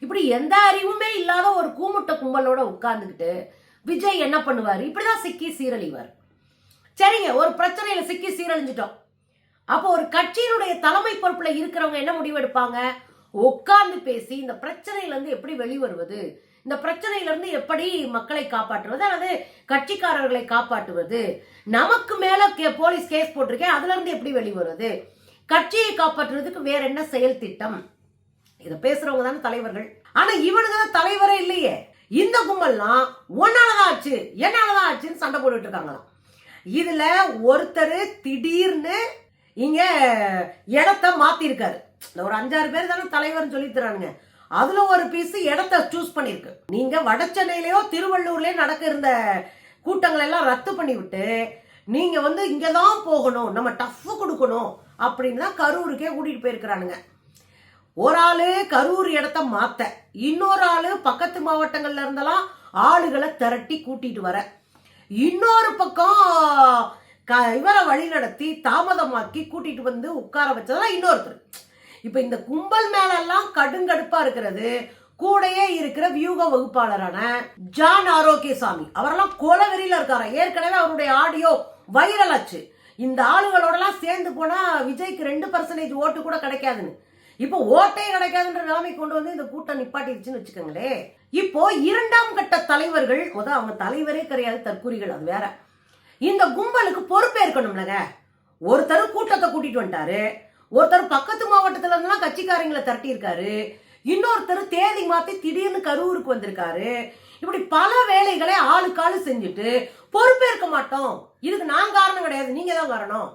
இப்படி எந்த அறிவுமே இல்லாத ஒரு கூமுட்ட கும்பலோட உட்கார்ந்துக்கிட்டு விஜய் என்ன பண்ணுவார்? இப்படிதான் சிக்கி சீரழிவார். சரிங்க ஒரு பிரச்சனையில சிக்கி சீரழிஞ்சிட்டோம். அப்போ ஒரு கட்சியினுடைய தலைமை பொறுப்புல இருக்கிறவங்க என்ன முடிவு எடுப்பாங்க? உட்கார்ந்து பேசி இந்த பிரச்சனையில இருந்து எப்படி வெளிவருவது? இந்த பிரச்சனையில இருந்து எப்படி மக்களை காப்பாற்றுவது? அல்லது கட்சிக்காரர்களை காப்பாற்றுவது? நமக்கு மேல கே- போலீஸ் கேஸ் போட்டிருக்கேன் அதுல இருந்து எப்படி வெளிவருவது? கட்சியை காப்பாற்றுறதுக்கு வேற என்ன செயல் திட்டம்? இதை பேசுறவங்க தானே தலைவர்கள். ஆனா இவனுங்க தான் தலைவரே இல்லையே. இந்த கும்பல்லாம் உன்னாலதான் ஆச்சு என்னாலதான் ஆச்சுன்னு சண்டை போட்டுட்டு இருக்காங்களாம். இதுல ஒருத்தர் திடீர்னு இங்க இடத்த மாத்திருக்காரு. இந்த ஒரு அஞ்சாறு பேர் தானே தலைவர்னு சொல்லி தரானுங்க அதுல ஒரு பீஸ் இடத்த சூஸ் பண்ணிருக்கு. நீங்க வட சென்னையிலயோ திருவள்ளூர்லயோ நடக்க இருந்த கூட்டங்கள் எல்லாம் ரத்து பண்ணி விட்டு நீங்க வந்து இங்கதான் போகணும் நம்ம டஃப் கொடுக்கணும் அப்படின்னு தான் கரூருக்கே கூட்டிட்டு போயிருக்கிறானுங்க. ஒரு ஆளு கரூர் இடத்த மாத்த இன்னொரு ஆளு பக்கத்து மாவட்டங்கள்ல இருந்தெல்லாம் ஆளுகளை திரட்டி கூட்டிட்டு வர. இன்னொரு பக்கம் க- இவரை வழி நடத்தி தாமதமாக்கி கூட்டிட்டு வந்து உட்கார வச்சதெல்லாம் இன்னொருத்தர். இப்ப இந்த கும்பல் மேலெல்லாம் கடுங்கடுப்பா இருக்கிறது. கூடையே இருக்கிற வியூக வகுப்பாளரான ஜான் ஆரோக்கியசாமி. அவரெல்லாம் கொலவெறியில இருக்காரா? ஏற்கனவே அவருடைய ஆடியோ வைரல் ஆச்சு. இந்த ஆளுகளோடலாம் சேர்ந்து போனா விஜய்க்கு ரெண்டு பர்சன்டேஜ் ஓட்டு கூட கிடைக்காதுன்னு. இப்போ ஓட்டே கிடைக்காதுன்ற நிலைமை கொண்டு வந்து இந்த கூட்டம் நிப்பாட்டிடுச்சுன்னு வச்சுக்கோங்களேன் இப்போ இரண்டாம் கட்ட தலைவர்கள் முத அவங்க தலைவரே கிடையாது தற்கூரிகள் அது வேற. இந்த கும்பலுக்கு பொறுப்பேற்கணும்லங்க ஒருத்தர் கூட்டத்தை கூட்டிட்டு வந்துட்டாரு. ஒருத்தர் பக்கத்து மாவட்டத்துல இருந்தெல்லாம் கட்சிக்காரங்களை திரட்டி இருக்காரு இன்னொருத்தர் தேதி மாத்தி திடீர்னு கரூருக்கு வந்திருக்காரு. இப்படி பல வேலைகளை ஆளுக்காலு செஞ்சுட்டு பொறுப்பேற்க மாட்டோம். இதுக்கு நான் காரணம் கிடையாது. நீங்க தான் காரணம்.